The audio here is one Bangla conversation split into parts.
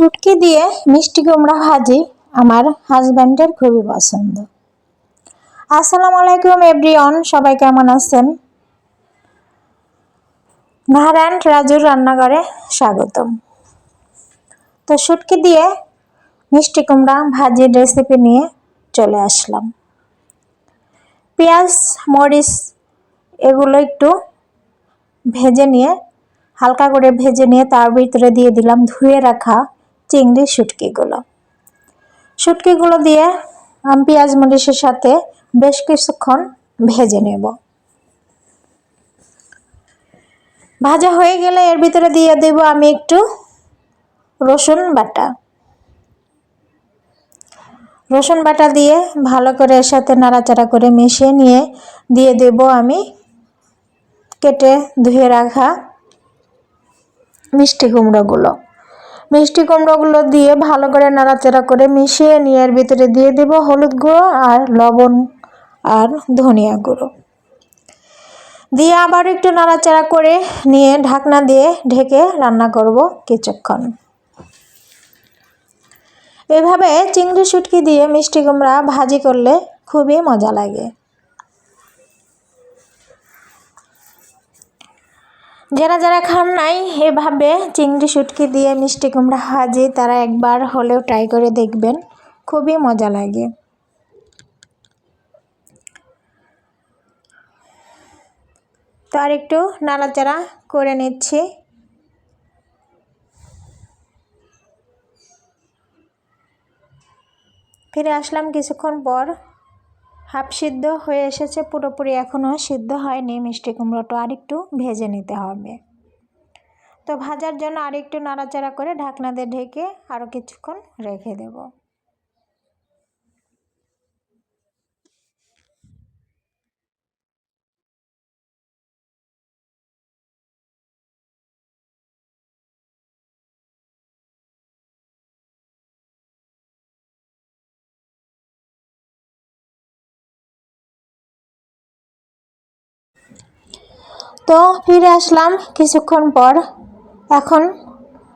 শুটকি দিয়ে মিষ্টি কুমড়া ভাজি আমার হাজব্যান্ডের খুবই পছন্দ। আসসালামু আলাইকুম এভরিওয়ান সবাই কেমন আছেন? নারায়ণ রাজুর রান্নাঘরে স্বাগতম। তো শুটকি দিয়ে মিষ্টি কুমড়া ভাজির রেসিপি নিয়ে চলে আসলাম। পেঁয়াজ, মরিচ এগুলো একটু ভেজে নিয়ে, হালকা করে ভেজে নিয়ে তার ভিতরে দিয়ে দিলাম ধুয়ে রাখা চিংড়ি শুটকিগুলো। শুটকিগুলো দিয়ে আমি পেঁয়াজ মরিচের সাথে বেশ কিছুক্ষণ ভেজে নেব। ভাজা হয়ে গেলে এর ভিতরে দিয়ে দেব আমি একটু রসুন বাটা। রসুন বাটা দিয়ে ভালো করে এর সাথে নাড়াচাড়া করে মিশিয়ে নিয়ে দিয়ে দেব আমি কেটে ধুয়ে রাখা মিষ্টি কুমড়োগুলো। মিষ্টি কুমড়োগুলো দিয়ে ভালো করে নাড়াচাড়া করে মিশিয়ে নিয়ে এর ভিতরে দিয়ে দেব হলুদ গুঁড়ো আর লবণ আর ধনিয়া গুঁড়ো। দিয়ে আবার একটু নাড়াচাড়া করে নিয়ে ঢাকনা দিয়ে ঢেকে রান্না করব কিছুক্ষণ। এভাবে চিংড়ি শুটকি দিয়ে মিষ্টি কুমড়া ভাজি করলে খুবই মজা লাগে। যারা যারা খান নাই, এভাবে চিংড়ি, শুটকি দিয়ে মিষ্টি কুমড়া ভাজি তারা একবার হলেও ট্রাই করে দেখবেন। খুবই মজা লাগে। তো আর একটু নাড়াচাড়া করে নিচ্ছি। ফিরে আসলাম কিছুক্ষণ পর। হাফ সিদ্ধ হয়ে এসেছে, পুরোপুরি এখনও সিদ্ধ হয়নি। মিষ্টি কুমড়োটা আরেকটু ভেজে নিতে হবে। তো ভাজার জন্য আরেকটু নাড়াচাড়া করে ঢাকনা দিয়ে ঢেকে আরও কিছুক্ষণ রেখে দেবো। তো ফিরে আসলাম কিছুক্ষণ পর। এখন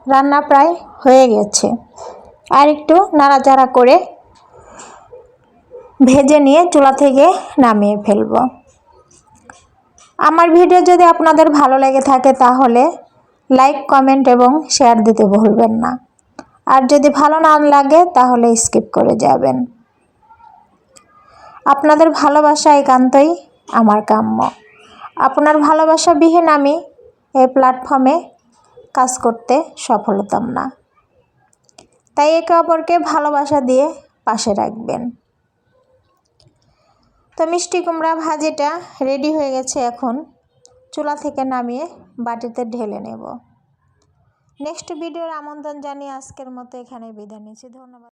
রান্না প্রায় হয়ে গেছে। আর একটু নাড়াচাড়া করে ভেজে নিয়ে চুলা থেকে নামিয়ে ফেলব। আমার ভিডিও যদি আপনাদের ভালো লেগে থাকে তাহলে লাইক, কমেন্ট এবং শেয়ার দিতে ভুলবেন না। আর যদি ভালো না লাগে তাহলে স্কিপ করে যাবেন। আপনাদের ভালোবাসা একান্তই আমার কাম্য। আপনার ভালোবাসাবিহীন আমি এই প্ল্যাটফর্মে কাজ করতে সফল হতাম না। তাই একে অপরকে ভালোবাসা দিয়ে পাশে রাখবেন। তো মিষ্টি কুমড়া ভাজিটা রেডি হয়ে গেছে এখন। চুলা থেকে নামিয়ে বাটিতে ঢেলে নেব। নেক্সট ভিডিওর আমন্ত্রণ জানিয়ে আজকের মতো এখানে বিদায় নিচ্ছি। ধন্যবাদ।